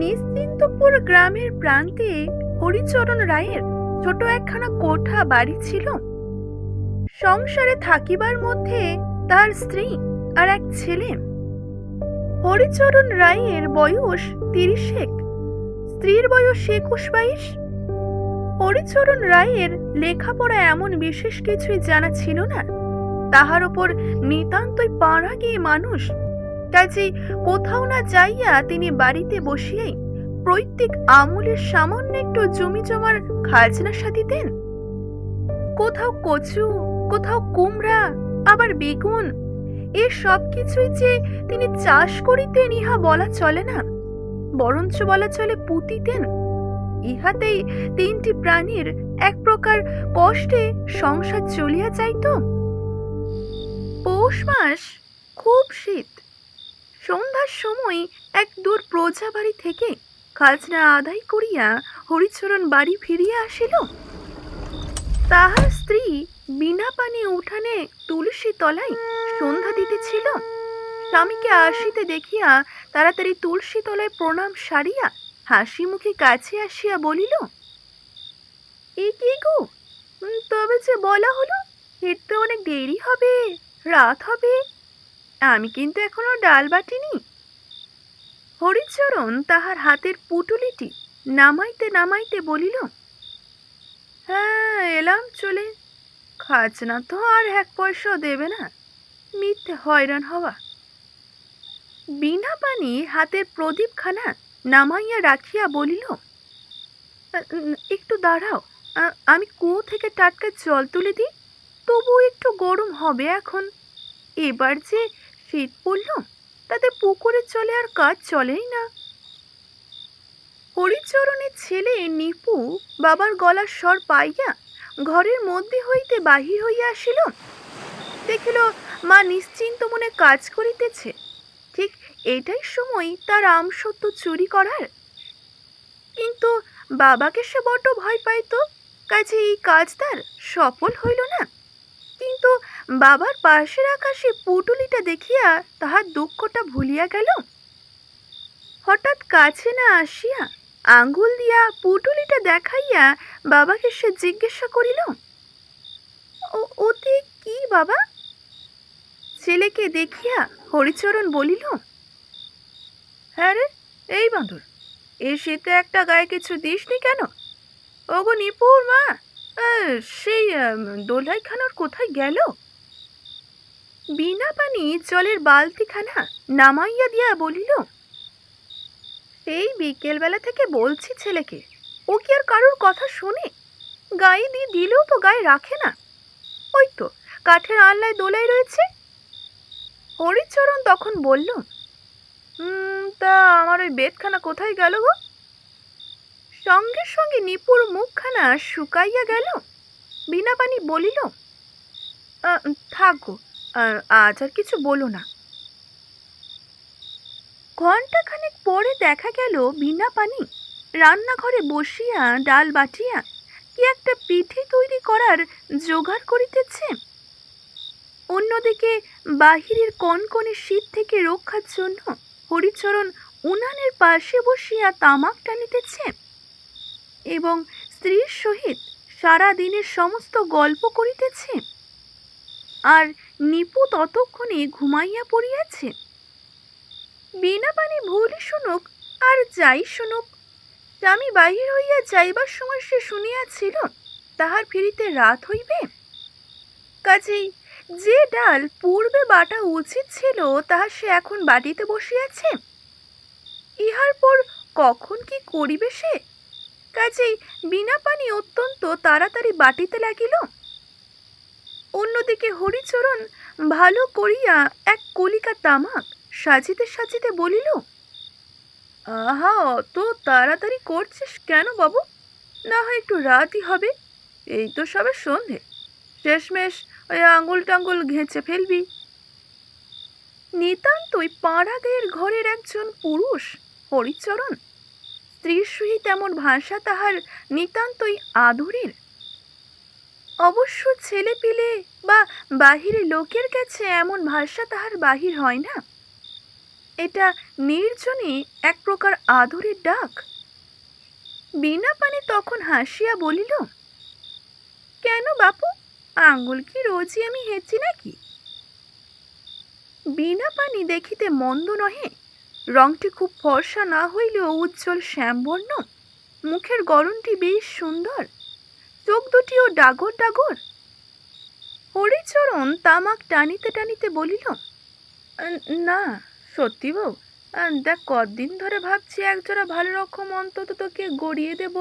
নিশ্চিন্তপুর গ্রামের প্রান্তে হরিচরণ রায়ের ছোট একখানা কোঠা বাড়ি ছিল। সংসারে থাকিবার মধ্যে তার স্ত্রী আর এক ছেলে। হরিচরণ রায়ের বয়স তিরিশেক। স্ত্রীর বয়স একুশ বাইশ। হরিচরণ রায়ের লেখাপড়া এমন বিশেষ কিছুই জানা ছিল না। তাহার উপর নিতান্তই পাড়া গিয়ে মানুষ কাজেই কোথাও না যাইয়া তিনি বাড়িতে বসিয়াই প্রত্যেক আমলের সামান্য একটু জমি জমার খাজনা সাথিতেন কোথাও কচু, কোথাও কুমড়া, আবার বেগুন, এ সব কিছুই যে তিনি চাষ করিতেন ইহা বলা চলে না, বরঞ্চ বলা চলে পুঁতিতেন ইহাতেই তিনটি প্রাণীর এক প্রকার কষ্টে সংসার চলিয়া যাইত। পৌষ মাস খুব শীত। সন্ধ্যার সময় এক দূর প্রজা বাড়ি থেকে খাজনা আদায় করিয়া হরিচরণ বাড়ি ফিরিয়া আসিল। তাহার স্ত্রী বিনা পানি উঠানে তুলসী তলায় সন্ধ্যা দিতেছিল। স্বামীকে আসিতে দেখিয়া তাড়াতাড়ি তুলসী তলায় প্রণাম সারিয়া হাসি মুখে কাছে আসিয়া বলিল, এ কি গো? তবে যে বলা হলো ফিরতে অনেক দেরি হবে, রাত হবে। আমি কিন্তু এখনও ডাল বাটিনি। হরিচরণ তাহার হাতের পুটুলিটি নামাইতে নামাইতে বলিল হ্যাঁ এলাম চলে। খাজনা তো আর এক পয়সাও দেবে না। মিথ্যে হয়রান হওয়া। বিনা পানি হাতের প্রদীপখানা নামাইয়া রাখিয়া বলিল, একটু দাঁড়াও আমি কুয়ো থেকে টাটকা জল তুলে দিই তবু একটু গরম হবে এখন। এবার যে শীত পড়ল তাতে পুকুরের জলে আর কাজ চলেই না। হরিচরণের ছেলে নিপু বাবার গলার স্বর পাইয়া ঘরের মধ্যে হইতে বাহির হইয়া আসিল দেখিল মা নিশ্চিন্ত মনে কাজ করিতেছে। ঠিক এটাই সময় তার আমসত্ব চুরি করার। কিন্তু বাবাকে সে বড্ড ভয় পাইত, কাজে এই কাজ তার সফল হইল না। কিন্তু বাবার পাশে রাখা সে পুটুলিটা দেখিয়া তাহার দুঃখটা ভুলিয়া গেল। হঠাৎ কাছে না আসিয়া আঙ্গুল দিয়া পুটুলিটা দেখাইয়া বাবাকে সে জিজ্ঞাসা করিল, "ও- ওতে কি বাবা? ছেলেকে দেখিয়া হরিচরণ বলিল হ্যাঁ রে, এই বাঁদর এই শীতে একটা গায়ে কিছু দিসনি কেন? ওগো নিপুর মা সেই দোলাইখানার কোথায় গেল? বিনা পানি জলের বালতিখানা নামাইয়া দিয়া বলিল, এই বিকেলবেলা থেকে বলছি ছেলেকে, ও কি আর কারোর কথা শোনে? গায়ে দিয়ে দিলেও তো গায়ে রাখে না। ওই তো, কাঠের আনলায় দোলাই রয়েছে। হরিচরণ তখন বলল তা আমার ওই বেতখানা কোথায় গেল গো? সঙ্গে সঙ্গে নিপুর মুখখানা শুকাইয়া গেল। বিনা পানি বলিল "আ, থাক আজ আর কিছু বলো না। ঘন্টাখানেক পরে দেখা গেল বিনা পানি। রান্নাঘরে বসিয়া ডাল বাটিয়া কি একটা পিঠে তৈরি করার জোগাড় করিতেছে। অন্যদিকে বাহিরের কনকনে শীত থেকে রক্ষার জন্য হরিচরণ উনানের পাশে বসিয়া তামাক টানিতেছে। এবং স্ত্রীর সহিত সারা দিনের সমস্ত গল্প করিতেছে। আর নিপু ততক্ষণে ঘুমাইয়া পড়িয়াছে। বিনা পানি শুনুক, আর যাই শুনুক, স্বামী বাহির হইয়া যাইবার সময় সে শুনিয়াছিল, তাহার ফিরিতে রাত হইবে। কাজেই যে ডাল পূর্বে বাটা উচিত ছিল, তাহা সে এখন বাটিতে বসিয়াছে। ইহার পর কখন কি করিবে সে? কাজেই বিনা পানি অত্যন্ত তাড়াতাড়ি বাটিতে লাগিল। অন্যদিকে হরিচরণ ভালো করিয়া এক কলিকা তামাক সাজিতে সাজিতে বলিল, আহা, অত তাড়াতাড়ি করছিস কেন বাবু? না হয় একটু রাতই হবে, এই তো সবে সন্ধে। শেষমেশ ওই আঙুল টাঙ্গুল ঘেঁচে ফেলবি। নিতান্তই পাড়াদের ঘরের একজন পুরুষ হরিচরণ স্ত্রীর সহিত এমন ভাষা তাহার নিতান্তই আদরের? অবশ্য ছেলে পিলে বা বাহিরে লোকের কাছে এমন ভাষা তাহার বাহির হয় না। এটা নির্জনে এক প্রকার আদরের ডাক। বিনা পানি তখন হাসিয়া বলিল, কেন বাপু আঙ্গুল কি রোজই আমি হেঁচি নাকি? বিনা পানি দেখিতে মন্দ নহে। রংটি খুব ফর্সা না হইলেও উজ্জ্বল শ্যামবর্ণ। মুখের গড়নটি বেশ সুন্দর। চোখ দুটিও ডাগর ডাগর। হরিচরণ তামাক টানিতে টানিতে বলিল না, সত্যি বউ দেখ কদিন ধরে ভাবছি একজোড়া ভালো রকম অন্তত তোকে গড়িয়ে দেব।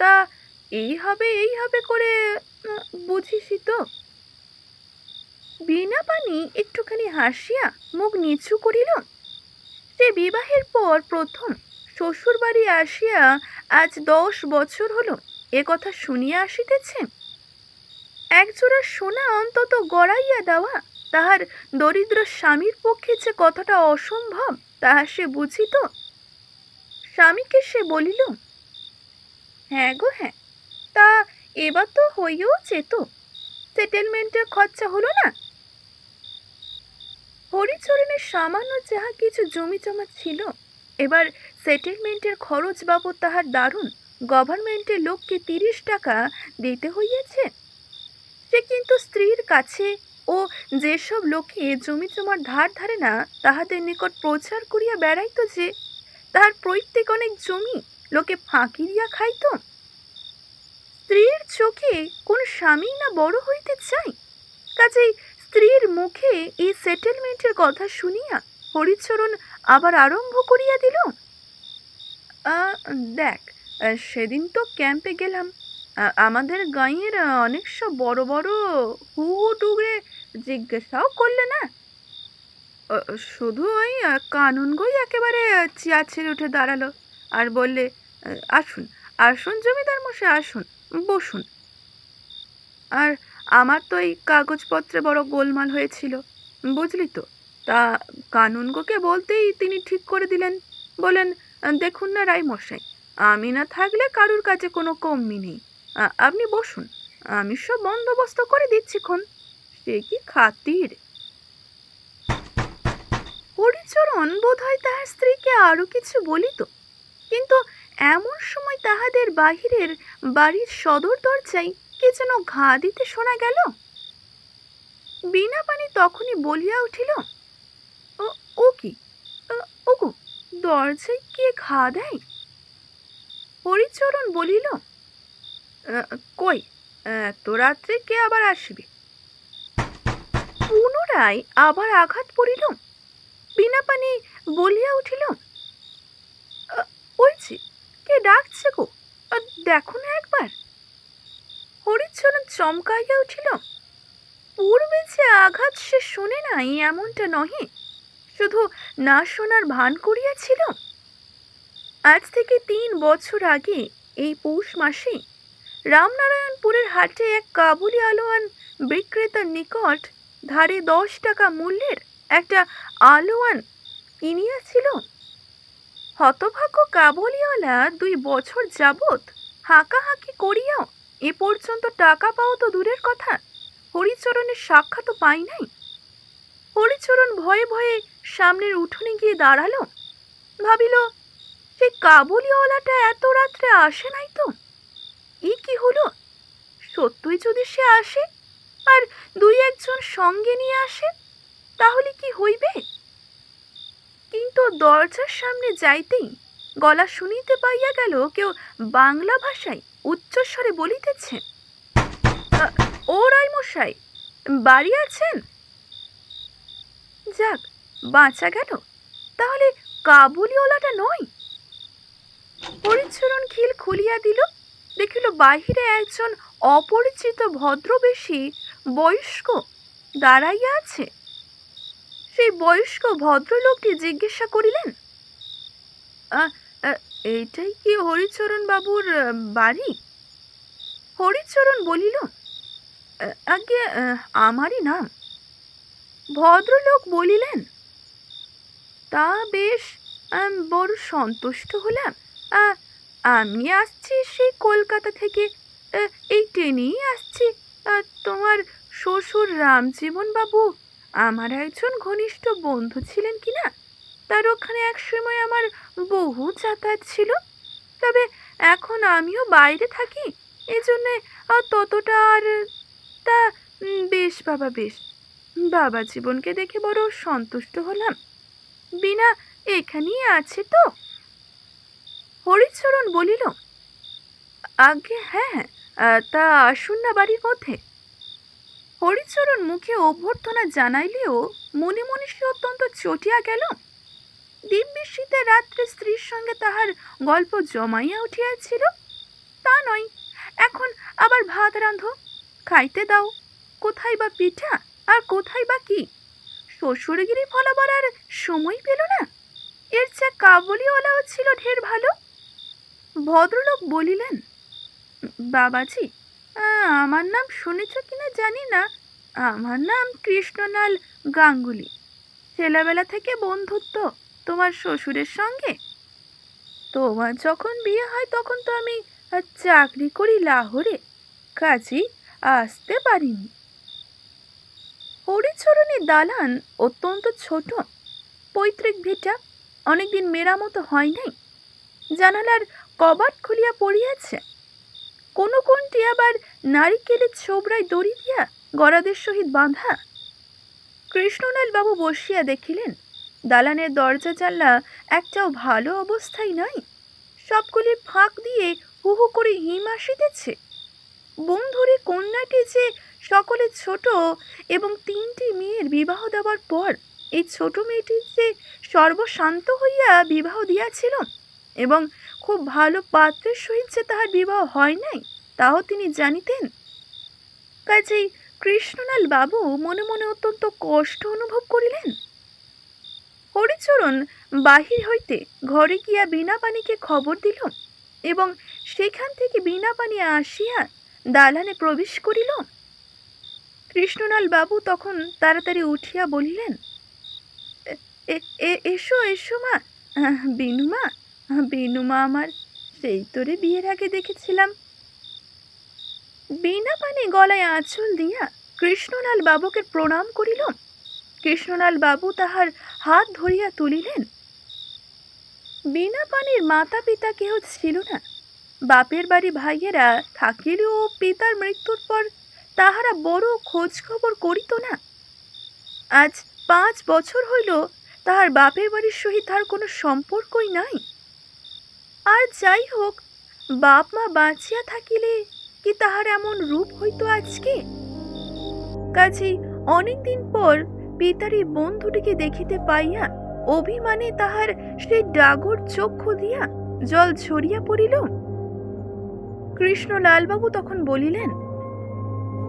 তা এই হবে এই হবে করে বুঝিসই তো। বিনা পানি একটুখানি হাসিয়া মুখ নিচু করিল সে বিবাহের পর প্রথম শ্বশুরবাড়ি আসিয়া আজ দশ বছর হলো, এ কথা শুনিয়া আসিতেছে? একজোড়া সোনা অন্তত গড়াইয়া দেওয়া, তাহার দরিদ্র স্বামীর পক্ষে যে কথাটা অসম্ভব, তাহা সে বুঝিত? স্বামীকে সে বলিল হ্যাঁ গো হ্যাঁ তা এবার তো হইও যেত সেটেলমেন্টের খরচা হলো না হরিচরণের সামান্য যাহা কিছু জমি জমা ছিল। এবার সেটেলমেন্টের খরচ বাবদ তাহার দারুণ। গভর্নমেন্টের লোককে তিরিশ টাকা দিতে হইয়াছে। সে কিন্তু স্ত্রীর কাছে ও যেসব লোকে জমি জমার ধার ধারে না, তাহাদের নিকট প্রচার করিয়া বেড়াইতো যে, তাহার প্রত্যেক অনেক জমি লোকে ফাঁকি দিয়া খাইত। স্ত্রীর চোখে কোন স্বামী না বড় হইতে চায়? কাজেই স্ত্রীর মুখে এই সেটেলমেন্টের কথা শুনিয়া হরিচরণ আবার আরম্ভ করিয়া দিল। দেখ, সেদিন তো ক্যাম্পে গেলাম। আমাদের গাঁয়ের অনেক সব বড় বড় হু হু টুকরে জিজ্ঞাসাও করলে না। শুধু ওই কানুনগোই একেবারে চেয়ার ছেড়ে উঠে দাঁড়াল আর বললে, আসুন আসুন জমিদার মশাই, আসুন, বসুন। আর আমার তো এই কাগজপত্রে বড় গোলমাল হয়েছিল, বুঝলি তো? তা কানুনগোকে বলতেই তিনি ঠিক করে দিলেন। বলেন, দেখুন না রায় মশাই আমি না থাকলে কারুর কাছে কোনো কমতি নেই। আপনি বসুন, আমি সব বন্দোবস্ত করে দিচ্ছি খন সে কি খাতির? হরিচরণ বোধ হয় তাহার স্ত্রীকে আরও কিছু বলিত, কিন্তু এমন সময় তাহাদের বাহিরের বাড়ির সদর দরজায় কে যেন ঘা দিতে শোনা গেল? বিনা পানি তখনই বলিয়া উঠিল "ও ও কি? আ- ওগো দরজায় কে ঘা দেয়? হরিচরণ বলিল কই? এত রাত্রে কে আবার আসবে? পুনরায় আবার আঘাত পড়িল। বিনা পানি বলিয়া উঠিল "আ, ওই যে কে ডাকছে গো? দেখো না একবার। হরিচরণ চমকাইয়া উঠিল। পূর্বে যে আঘাত সে শোনে নাই এমনটা নহে, শুধু না শোনার ভান করিয়াছিল। আজ থেকে তিন বছর আগে এই পৌষ মাসে রামনারায়ণপুরের হাটে এক কাবুলি আলোয়ান বিক্রেতার নিকট ধারে দশ টাকা মূল্যের একটা আলোয়ান কিনিয়াছিল। হতভাগ্য কাবুলিওয়ালা দুই বছর যাবৎ হাঁকাহাঁকি করিয়াও এ পর্যন্ত টাকা পাও তো দূরের কথা। হরিচরণের সাক্ষাৎও পাই নাই। হরিচরণ ভয়ে ভয়ে সামনের উঠোনে গিয়ে দাঁড়াল। ভাবিল, সে কাবুলিওয়ালাটা এত রাত্রে আসে নাই তো? এ কি হলো? সত্যই যদি সে আসে আর দুই একজন সঙ্গে নিয়ে আসে, তাহলে কি হইবে? কিন্তু দরজার সামনে যাইতেই গলা শুনিতে পাইয়া গেল কেউ বাংলা ভাষায় উচ্চস্বরে বলিতেছে "আ, ও রায়মশাই বাড়ি আছেন? যাক বাঁচা গেল তাহলে কাবুলিওয়ালাটা নয়? হরিচরণ খিল খুলিয়া দিল দেখিল বাহিরে একজন অপরিচিত ভদ্রবেশী বয়স্ক দাঁড়াইয়া আছে। সেই বয়স্ক ভদ্রলোকটি জিজ্ঞাসা করিলেন "আ, আ, এইটাই কি হরিচরণ বাবুর বাড়ি? হরিচরণ বলিল আগে আমারই নাম। ভদ্রলোক বলিলেন, তা বেশ বড় সন্তুষ্ট হলাম। আমি আসছি সেই কলকাতা থেকে এই ট্রেনেই আসছি। তোমার শ্বশুর রামজীবন বাবু আমার একজন ঘনিষ্ঠ বন্ধু ছিলেন কি না তার ওখানে এক সময় আমার বহু যাতায়াত ছিল। তবে এখন আমিও বাইরে থাকি, এজন্যে ততটা আর তা বেশ, বাবা বেশ। বাবা জীবনকে দেখে বড় সন্তুষ্ট হলাম। বিনা এখানেই আছে তো? হরিচরণ বলিল, আগে হ্যাঁ হ্যাঁ তা আসুন না বাড়ির মধ্যে। হরিচরণ মুখে অভ্যর্থনা জানাইলেও মনে মনে সে অত্যন্ত চটিয়া গেল। দিব্যি শীতে রাত্রে স্ত্রীর সঙ্গে তাহার গল্প জমাইয়া উঠিয়াছিল। তা নয়, এখন আবার ভাত রাঁধো, খাইতে দাও। কোথায় বা পিঠা আর কোথায় বা কি? শ্বশুরগিরি ফলাবার আর সময় পেল না। এর চা কাবলিওয়ালাও ছিল ঢের ভালো। ভদ্রলোক বলিলেন, বাবাজি আমার নাম শুনেছ কিনা জানি না। আমার নাম কৃষ্ণলাল গাঙ্গুলি। ছেলেবেলা থেকে বন্ধুত্ব তোমার শ্বশুরের সঙ্গে? তোমার যখন বিয়ে হয়, তখন তো আমি চাকরি করি লাহোরে। কাজেই আসতে পারিনি। হরিচরণের দালান অত্যন্ত ছোট, পৈতৃক ভিটা, অনেকদিন মেরামত হয় নাই। জানালার কবাট খুলিয়া পড়িয়াছে। কোনো কোনটি আবার নারিকেলের ছোবড়ায় দড়ি দিয়া গরাদের সহিত বাঁধা। কৃষ্ণলাল বাবু বসিয়া দেখিলেন দালানের দরজা জানলা একটাও ভালো অবস্থায় নাই। সবগুলি ফাঁক দিয়ে হু হু করে হিম আসিতেছে। বন্ধুরি কন্যাটি যে সকলে ছোট এবং তিনটি মেয়ের বিবাহ দেওয়ার পর এই ছোট মেয়েটি যে সর্বশান্ত হইয়া বিবাহ দিয়াছিল এবং খুব ভালো পাত্রের সহিত যে তাহার বিবাহ হয় নাই, তাও তিনি জানিতেন। কাজেই কৃষ্ণলাল বাবু মনে মনে অত্যন্ত কষ্ট অনুভব করিলেন। হরিচরণ বাহির হইতে ঘরে গিয়া বিনা পানিকে খবর দিল এবং সেখান থেকে বিনা পানি আসিয়া দালানে প্রবেশ করিল। কৃষ্ণলাল বাবু তখন তাড়াতাড়ি উঠিয়া বলিলেন, "এ- এ- এ- এসো এসো মা। বিনুমা বিনু মা আমার, সেই তোরে বিয়ের আগে দেখেছিলাম। বিনা পানি গলায় আঁচল দিয়া কৃষ্ণলাল বাবুকে প্রণাম করিল। কৃষ্ণলাল বাবু তাহার হাত ধরিয়া তুলিলেন। বিনা পানির মাতা পিতা কেহ ছিল না। বাপের বাড়ি ভাইয়েরা থাকিলেও পিতার মৃত্যুর পর তাহারা বড় খোঁজ খবর করিত না। আজ পাঁচ বছর হইল তাহার বাপের বাড়ির সহিত তাহার কোনো সম্পর্কই নাই। আর যাই হোক বাপ মা বাঁচিয়া থাকিলে কি তাহার এমন রূপ হইতো আজকে? কাজেই অনেকদিন পর পিতারি বন্ধুটিকে দেখিতে পাইয়া অভিমানে তাহার সেই ডাগর চক্ষু দিয়া জল ছড়িয়া পড়িল। কৃষ্ণ লালবাবু তখন বলিলেন,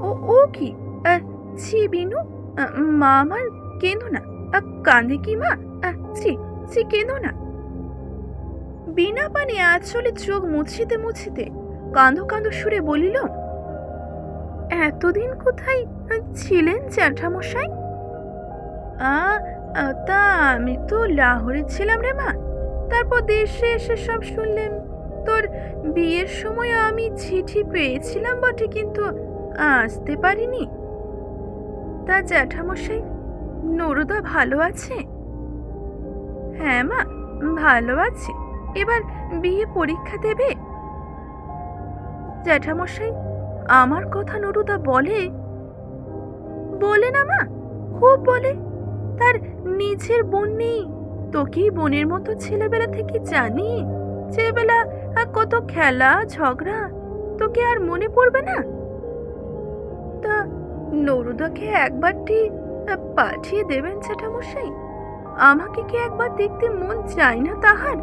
ও ও কি? ছি বিনু মা আমার কেঁদো না। কাঁদে কি মা? ছি ছি কেঁদো না। বিনা পানি আঁচলে চোখ মুছিতে মুছিতে কাঁদো কাঁদো সুরে বলিল, এতদিন কোথায় ছিলেন জ্যাঠামশাই? আ তা আমি তো লাহোরে ছিলাম রে মা। তারপর দেশে এসে সব শুনলাম তোর বিয়ের সময় আমি চিঠি পেয়েছিলাম বটে, কিন্তু আসতে পারিনি। তা জ্যাঠামশাই, নরুদা ভালো আছে? হ্যাঁ মা, ভালো আছে। এবার বিয়ে পরীক্ষা দেবে? জ্যাঠামশাই, আমার কথা নরুদা বলে? বলে না মা, খুব বলে। তার নিজের বোন নেই। তোকেই বোনের মতো ছেলেবেলা থেকে জানি। ছেলেবেলা কত খেলা, ঝগড়া, তোকে আর মনে পড়বে না? তা নরুদাকে একবারটি পাঠিয়ে দেবেন জ্যাঠামশাই? আমাকে কি একবার দেখতে মন চায় না তাহার?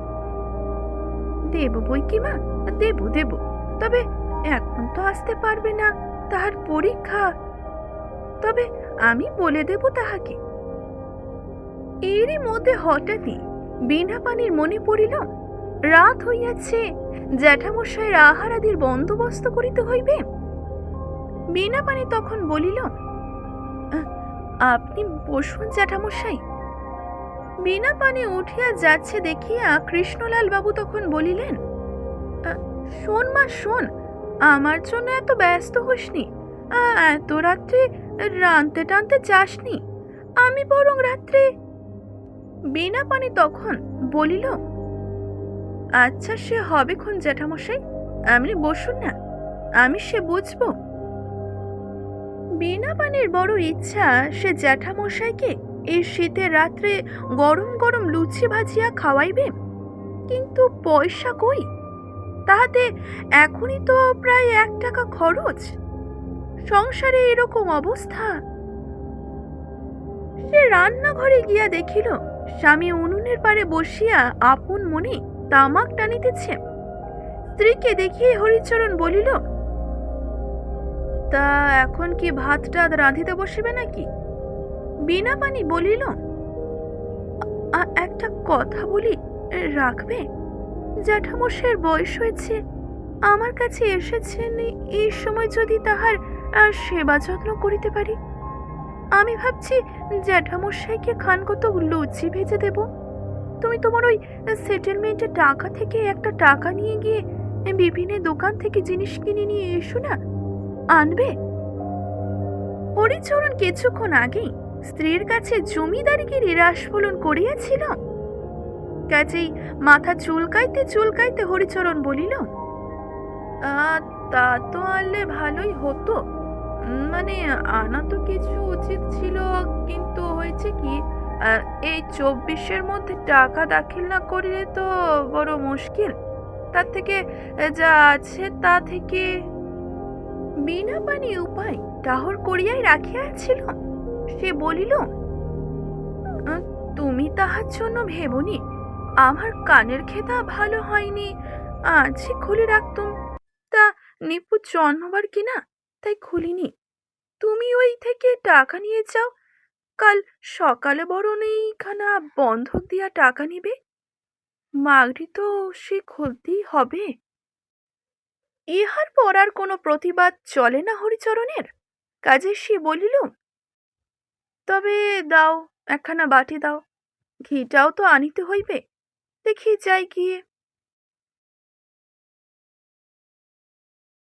দেব বই কি মা? দেব দেব। তবে এখন তো আসতে পারবে না তাহার পরীক্ষা। তবে আমি বলে দেব তাহাকে। এরই মধ্যে হঠাৎই বিনা পানির মনে পড়িল, রাত হইয়াছে জ্যাঠামশাইয়ের আহারাদির বন্দোবস্ত করিতে হইবে। বিনা পানি তখন বলিল আপনি বসুন জ্যাঠামশাই। বিনা পানি উঠিয়া যাচ্ছে দেখিয়া কৃষ্ণলাল বাবু তখন বলিলেন শোন মা, শোন, আমার জন্য এত ব্যস্ত হোসনি। এত রাত্রে রানতে টানতে চাসনি। আমি বরং রাত্রে বিনা পানি তখন বলিল আচ্ছা সে হবে খুন জ্যাঠামশাই? আপনি বসুন না, আমি সে বুঝব। বিনা পানির বড় ইচ্ছা সে জ্যাঠামশাইকে এই শীতের রাত্রে গরম গরম লুচি ভাজিয়া খাওয়াইবে, কিন্তু পয়সা কই? তাহাতে এখনই তো প্রায় এক টাকা খরচ, সংসারে এরকম অবস্থা। সে রান্নাঘরে গিয়া দেখিল স্বামী উনুনের পারে বসিয়া আপন মনে তামাক টানিতেছে। স্ত্রীকে দেখিয়ে হরিচরণ বলিল, তা এখন কি ভাত টাত রাঁধিতে বসিবে নাকি? বিনা পানি বলিল একটা কথা বলি, রাখবে? জ্যাঠামশের বয়স হয়েছে, আমার কাছে এসেছেন, এই সময় যদি তাহার সেবা যত্ন করিতে পারি? আমি ভাবছি জ্যাঠামশাইকে খান কত লুচি ভেজে দেব। তুমি তোমার ওই সেটেলমেন্টের টাকা থেকে একটা টাকা নিয়ে গিয়ে বিভিন্ন দোকান থেকে জিনিস কিনে নিয়ে এসো না। আনবে? হরিচরণ কিছুক্ষণ আগেই স্ত্রীর কাছে জমিদারিগিরি রাসফলন করিয়াছিল। কাজেই মাথা চুলকাইতে চুলকাইতে হরিচরণ বলিল "আহ, তা তো আনলে ভালোই হতো। মানে আনা তো কিছু উচিত ছিল, কিন্তু হয়েছে কি এই চব্বিশের মধ্যে টাকা দাখিল না করিলে তো বড় মুশকিল। তার থেকে যা আছে তা থেকে বিনা পানি উপায় টাহর করিয়াই রাখিয়াছিল। সে বলিল তুমি তাহার জন্য ভেবনি, আমার কানের খেতা ভালো হয়নি আজই খুলে রাখতুম। তা নিপু জন্মবার কিনা? তাই খুলিনি। তুমি ওই থেকে টাকা নিয়ে যাও। কাল সকালে বরং এইখানা বন্ধক দিয়া টাকা নিবে। মাগরি তো সে খুলতেই হবে। ইহার পর আর কোনো প্রতিবাদ চলে না হরিচরণের? কাজে সে বলিল, তবে দাও, একখানা বাটি দাও। ঘিটাও তো আনিতে হইবে। দেখি যাই গিয়ে।